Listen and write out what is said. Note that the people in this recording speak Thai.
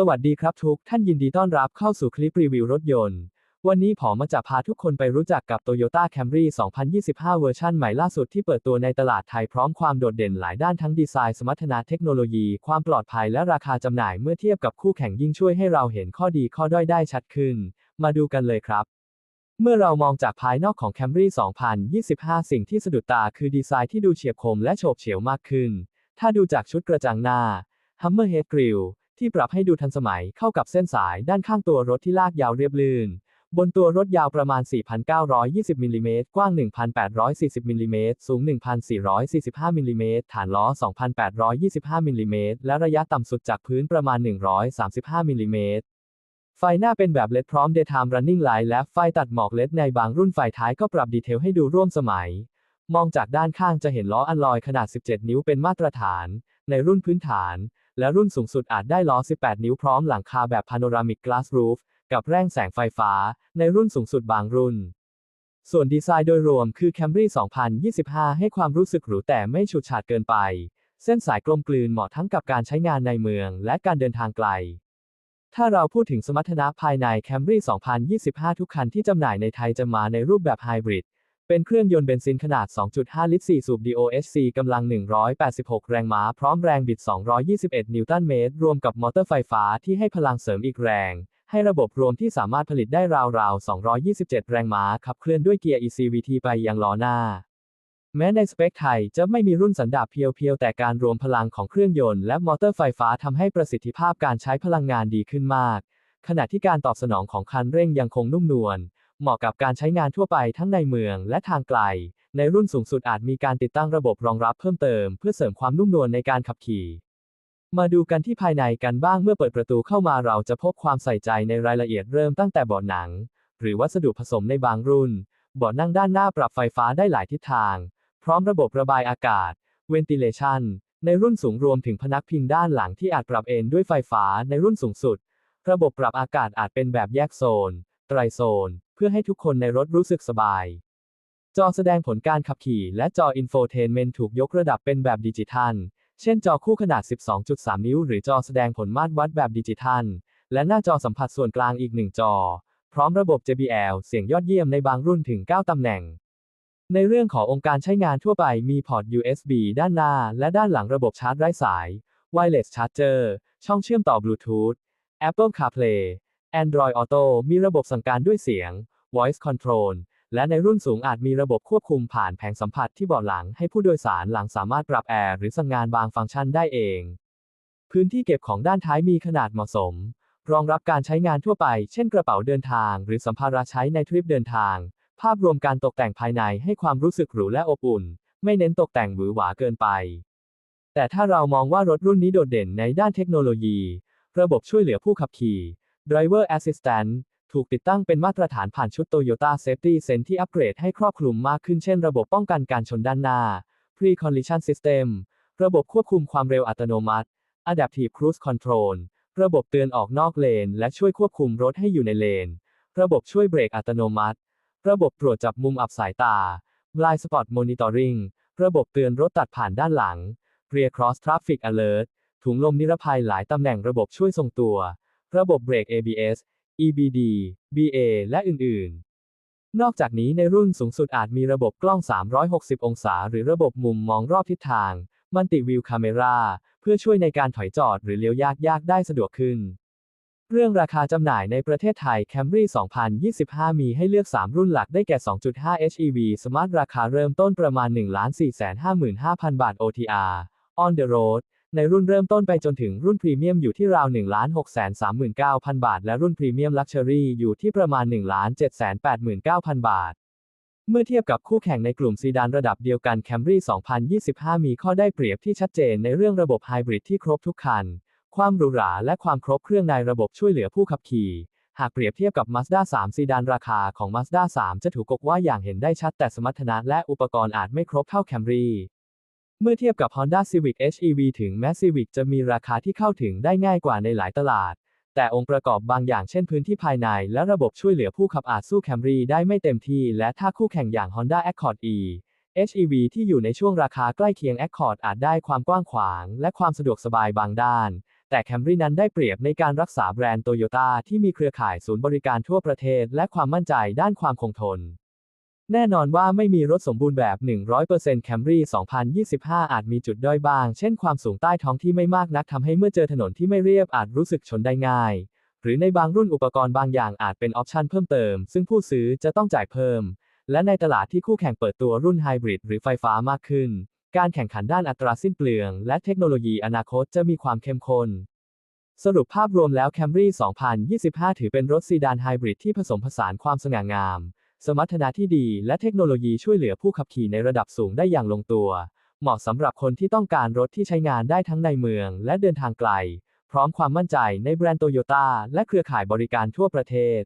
สวัสดีครับทุกท่านยินดีต้อนรับเข้าสู่คลิปรีวิวรถยนต์ วันนี้ผมมาจะพาทุกคนไปรู้จักกับ Toyota Camry 2025 เวอร์ชันใหม่ล่าสุดที่เปิดตัวในตลาดไทยพร้อมความโดดเด่นหลายด้านทั้งดีไซน์สมรรถนะเทคโนโลยี ความปลอดภัยและราคาจำหน่ายเมื่อเทียบกับคู่แข่งยิ่งช่วยให้เราเห็นข้อดีข้อด้อยได้ชัดขึ้น มาดูกันเลยครับเมื่อเรามองจากภายนอกของ Camry 2025 สิ่งที่สะดุดตาคือดีไซน์ที่ดูเฉียบคมและโฉบเฉี่ยวมากขึ้น ถ้าดูจากชุดกระจังหน้า Hammerhead Grille ที่ปรับให้ดูทันสมัยเข้ากับเส้นสายด้านข้างตัวรถที่ลากยาวเรียบลื่น บนตัวรถยาวประมาณ 4,920 มิลลิเมตร กว้าง 1,840 มิลลิเมตร สูง 1,445 มิลลิเมตร ฐานล้อ 2,825 มิลลิเมตร และระยะต่ำสุดจากพื้นประมาณ 135 มิลลิเมตร ไฟหน้าเป็นแบบเลดพร้อม Daytime Running Light และไฟตัดหมอกเลดในบางรุ่นไฟท้ายก็ปรับดีเทลให้ดูร่วมสมัย มองจากด้านข้างจะเห็นล้ออัลลอยขนาด 17 นิ้วเป็นมาตรฐาน ในรุ่นพื้นฐาน และรุ่นสูงสุดอาจได้ล้อ 18 นิ้วพร้อมหลังคาแบบ Panoramic Glass Roof กับแร่งแสงไฟฟ้า ในรุ่นสูงสุดบางรุ่น ส่วนดีไซน์โดยรวมคือ Camry 2025 ให้ความรู้สึกหรูแต่ไม่ฉูดฉาดเกินไป เส้นสายกลมกลืนเหมาะทั้งกับการใช้งานในเมืองและการเดินทางไกล ถ้าเราพูดถึงสมรรถนะภายใน Camry 2025 ทุกคันที่จำหน่ายในไทยจะมาในรูปแบบไฮบริด เป็นเครื่องยนต์เบนซินขนาด 2.5 ลิตร 4 สูบ DOHC กำลัง 186 แรงม้า พร้อมแรงบิด 221 นิวตันเมตร รวมกับมอเตอร์ไฟฟ้าที่ให้พลังเสริมอีกแรง ให้ระบบรวมที่สามารถผลิตได้ราวๆ 227 แรงม้า ขับเคลื่อนด้วยเกียร์ ECVT ไปยังล้อหน้า แม้ในสเปคไทยจะไม่มีรุ่นสันดาปเพียวๆ แต่การรวมพลังของเครื่องยนต์และมอเตอร์ไฟฟ้าทำให้ประสิทธิภาพการใช้พลังงานดีขึ้นมาก ขณะที่การตอบสนองของคันเร่งยังคงนุ่มนวล เหมาะกับการใช้งานทั่วไปทั้งในเมืองและทางไกล ในรุ่นสูงสุดอาจมีการติดตั้งระบบรองรับเพิ่มเติม เพื่อเสริมความนุ่มนวลในการขับขี่ มาดูกันที่ภายในกันบ้างเมื่อเปิดประตูเข้ามาเราจะพบความใส่ใจในรายละเอียดเริ่มตั้งแต่เบาะหนัง หรือวัสดุผสมในบางรุ่นเบาะนั่งด้านหน้าปรับไฟฟ้าได้หลายทิศทาง พร้อมระบบระบายอากาศ ventilation ในรุ่นสูงรวมถึงพนักพิงด้านหลังที่อาจปรับเอนด้วยไฟฟ้าในรุ่นสูงสุด ระบบปรับอากาศอาจเป็นแบบแยกโซน ไตรโซน เพื่อให้ทุกคนในรถรู้สึกสบาย จอแสดงผลการขับขี่และจออินโฟเทนเมนต์ถูกยกระดับเป็นแบบดิจิทัล เช่นจอคู่ขนาด 12.3 นิ้ว หรือจอแสดงผลมาตรวัดแบบดิจิทัล และหน้าจอสัมผัสส่วนกลางอีกหนึ่งจอ พร้อมระบบ JBL เสียงยอดเยี่ยมในบางรุ่นถึง 9 ตำแหน่งในเรื่องขององค์การใช้งานทั่วไปมีพอร์ต USB ด้านหน้า และด้านหลังระบบชาร์จไร้สาย Wireless Charger ช่องเชื่อมต่อบลูทูธ Apple CarPlay Android Auto มีระบบสั่งการด้วยเสียง Voice Control และในรุ่นสูงอาจมีระบบควบคุมผ่านแผงสัมผัสที่เบาะหลังให้ผู้โดยสารหลังสามารถปรับแอร์หรือสั่งงานบางฟังก์ชันได้เอง พื้นที่เก็บของด้านท้ายมีขนาดเหมาะสม รองรับการใช้งานทั่วไป เช่นกระเป๋าเดินทาง หรือสัมภาระใช้ในทริปเดินทาง ภาพรวมการตกแต่งภายในให้ความรู้สึกหรูและอบอุ่น ไม่เน้นตกแต่งหวือหวาเกินไป แต่ถ้าเรามองว่ารถรุ่นนี้โดดเด่นในด้านเทคโนโลยี ระบบช่วยเหลือผู้ขับขี่ Driver Assistant ถูกติดตั้งเป็นมาตรฐานผ่านชุด Toyota Safety Sense ที่อัปเกรดให้ครอบคลุมมากขึ้นเช่นระบบป้องกันการชนด้านหน้า Pre-Collision System ระบบควบคุมความเร็วอัตโนมัติ Adaptive Cruise Control ระบบเตือนออกนอกเลน และช่วยควบคุมรถให้อยู่ในเลน ระบบช่วยเบรกอัตโนมัติ ระบบตรวจจับมุมอับสายตา Blind Spot Monitoring ระบบเตือนรถตัดผ่านด้านหลัง Rear Cross Traffic Alert ถุงลมนิรภัยหลายตำแหน่งระบบช่วยทรงตัว ระบบเบรก ABS EBD BA และอื่น ๆ นอกจากนี้ในรุ่นสูงสุดอาจมีระบบกล้อง 360 องศา หรือระบบมุมมองรอบทิศทาง Multi View Camera เพื่อช่วยในการถอยจอดหรือเลี้ยวยากๆได้สะดวกขึ้น เรื่องราคาจำหน่ายในประเทศไทย Camry 2025 มีให้เลือก 3 รุ่นหลักได้แก่ 2.5 HEV Smart ราคาเริ่มต้นประมาณ 1,455,000 บาท OTR On the Road ในรุ่นเริ่มต้นไปจนถึงรุ่นพรีเมียมอยู่ที่ราว1,639,000 บาท และรุ่นพรีเมียมลักชัวรี่อยู่ที่ประมาณ1,789,000 บาท เมื่อเทียบกับคู่แข่งในกลุ่มซีดานระดับเดียวกัน Camry 2025 มีข้อได้เปรียบที่ชัดเจนในเรื่องระบบไฮบริดที่ครบทุกคัน ความหรูหราและความครบเครื่องในระบบช่วยเหลือผู้ขับขี่ หากเปรียบเทียบกับ Mazda 3ซีดานราคาของ Mazda 3 จะถูกกกว่าอย่างเห็นได้ชัดแต่สมรรถนะและอุปกรณ์อาจไม่ครบเท่า Camry เมื่อเทียบกับ Honda Civic HEV ถึงแม้ Civic จะมีราคาที่เข้าถึงได้ง่ายกว่าในหลายตลาด แต่องค์ประกอบบางอย่างเช่นพื้นที่ภายในและระบบช่วยเหลือผู้ขับอาจสู้ Camry ได้ไม่เต็มที่ และถ้าคู่แข่งอย่าง Honda Accord E HEV ที่อยู่ในช่วงราคาใกล้เคียง Accord อาจได้ความกว้างขวาง และความสะดวกสบายบางด้าน แต่ Camry นั้นได้เปรียบในการรักษาแบรนด์โตโยต้าที่มีเครือข่ายศูนย์บริการทั่วประเทศ และความมั่นใจด้านความคงทน แน่นอนว่าไม่มีรถสมบูรณ์แบบ 100% Camry 2025 อาจมีจุดด้อยบ้าง เช่นความสูงใต้ท้องที่ไม่มากนักทำให้เมื่อเจอถนนที่ไม่เรียบอาจรู้สึกชนได้ง่าย หรือในบางรุ่นอุปกรณ์บางอย่างอาจเป็นออปชันเพิ่มเติม ซึ่งผู้ซื้อจะต้องจ่ายเพิ่ม และในตลาดที่คู่แข่งเปิดตัวรุ่นไฮบริดหรือไฟฟ้ามากขึ้น การแข่งขันด้านอัตราสิ้นเปลือง และเทคโนโลยีอนาคตจะมีความเข้มข้นสรุปภาพรวมแล้ว Camry 2025 ถือเป็นรถซีดานไฮบริดที่ผสมผสานความสง่างาม สมรรถนะที่ดีและเทคโนโลยีช่วยเหลือผู้ขับขี่ในระดับสูงได้อย่างลงตัว เหมาะสำหรับคนที่ต้องการรถที่ใช้งานได้ทั้งในเมืองและเดินทางไกล พร้อมความมั่นใจในแบรนด์โตโยต้าและเครือข่ายบริการทั่วประเทศ